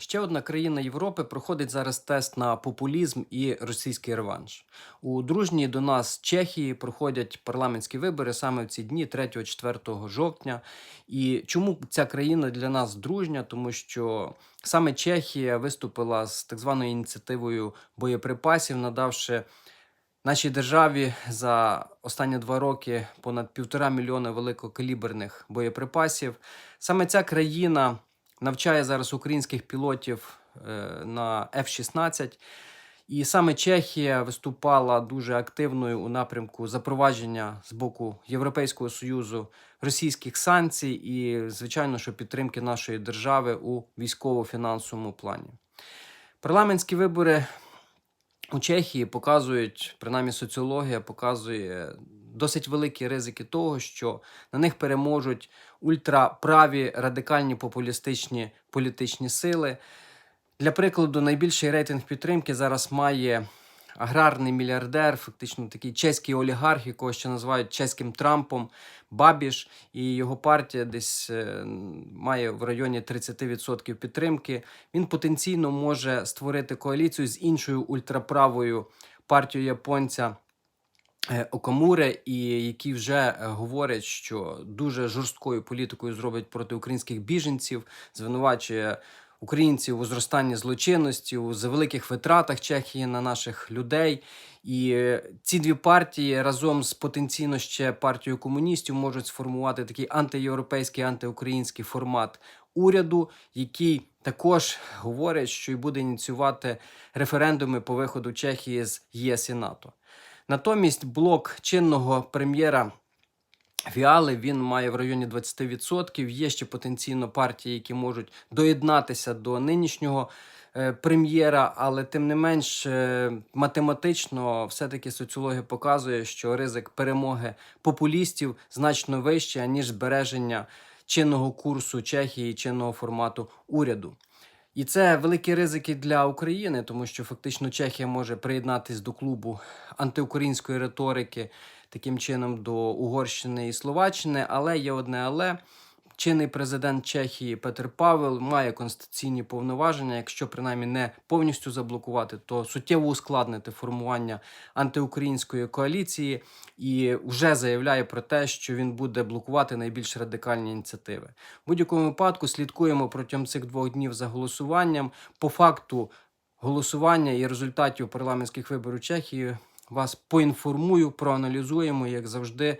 Ще одна країна Європи проходить зараз тест на популізм і російський реванш. У дружній до нас Чехії проходять парламентські вибори саме в ці дні, 3-4 жовтня. І чому ця країна для нас дружня? Тому що саме Чехія виступила з так званою ініціативою боєприпасів, надавши нашій державі за останні два роки понад півтора мільйона великокаліберних боєприпасів. Саме ця країна навчає зараз українських пілотів е, на F-16. І саме Чехія виступала дуже активною у напрямку запровадження з боку Європейського союзу російських санкцій і, звичайно, що підтримки нашої держави у військово-фінансовому плані. Парламентські вибори у Чехії показують, принаймні соціологія показує досить великі ризики того, що на них переможуть ультраправі радикальні популістичні політичні сили. Для прикладу, найбільший рейтинг підтримки зараз має аграрний мільярдер, фактично такий чеський олігарх, якого ще називають чеським Трампом, Бабіш, і його партія десь е, має в районі 30% підтримки. Він потенційно може створити коаліцію з іншою ультраправою партією японця. Е, Окамуре, і які вже е, говорять, що дуже жорсткою політикою зробить проти українських біженців, звинувачує українців у зростанні злочинності, у завеликих витратах Чехії на наших людей. І е, ці дві партії разом з потенційно ще партією комуністів можуть сформувати такий антиєвропейський, антиукраїнський формат уряду, який також говорить, що й буде ініціювати референдуми по виходу Чехії з ЄС і НАТО. Натомість блок чинного прем'єра Фіали він має в районі 20%. Є ще потенційно партії, які можуть доєднатися до нинішнього е, прем'єра, але тим не менш е, математично все-таки соціологія показує, що ризик перемоги популістів значно вищий, ніж збереження чинного курсу Чехії, чинного формату уряду. І це великі ризики для України, тому що фактично Чехія може приєднатись до клубу антиукраїнської риторики, таким чином до Угорщини і Словаччини. Але є одне але. Чинний президент Чехії Петр Павел має конституційні повноваження, якщо принаймні не повністю заблокувати, то суттєво ускладнити формування антиукраїнської коаліції і вже заявляє про те, що він буде блокувати найбільш радикальні ініціативи. В будь-якому випадку слідкуємо протягом цих двох днів за голосуванням. По факту голосування і результатів парламентських виборів Чехії вас поінформую, проаналізуємо, як завжди.